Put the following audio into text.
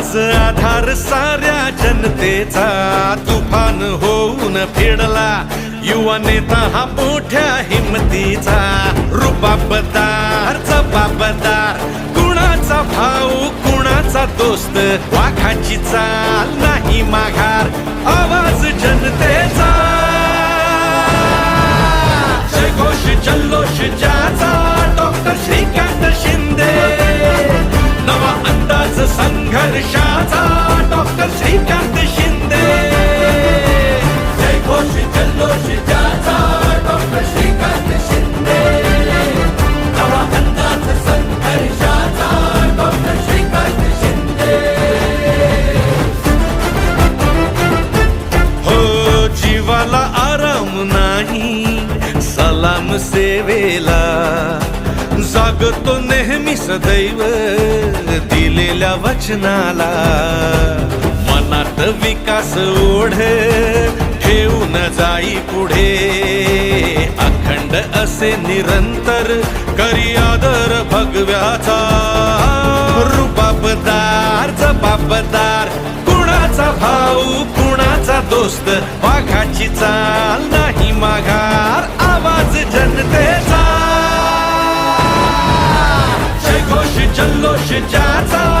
आज आधार साऱ्या जनतेचा तुफान होऊन फिरला युवा नेता हा मोठ्या हिमतीचा रुबाबदार जबाबदार कुणाचा भाऊ कुणाचा दोस्त वाघाची चाल नाही माघार. आवाज जनतेचा. जयघोष जल्लोष जा डॉक्टर श्रीकांत शिंदे जयघोष जल्लोष डॉक्टर श्रीकांत शिंदे नवा अंदाज संघर्षाचा डॉक्टर श्रीकांत शिंदे हो जीवाला आराम नाही सलाम सेवेला. तो नेहमी सदैव दिलेल्या वचनाला. मनात विकास ओढ ठेवून जाई पुढे. अखंड असे निरंतर करी आदर भगव्याचा. रुबाबदार जबाबदार कुणाचा भाऊ कुणाचा दोस्त वाघाची चाल नाही माघा się dzieje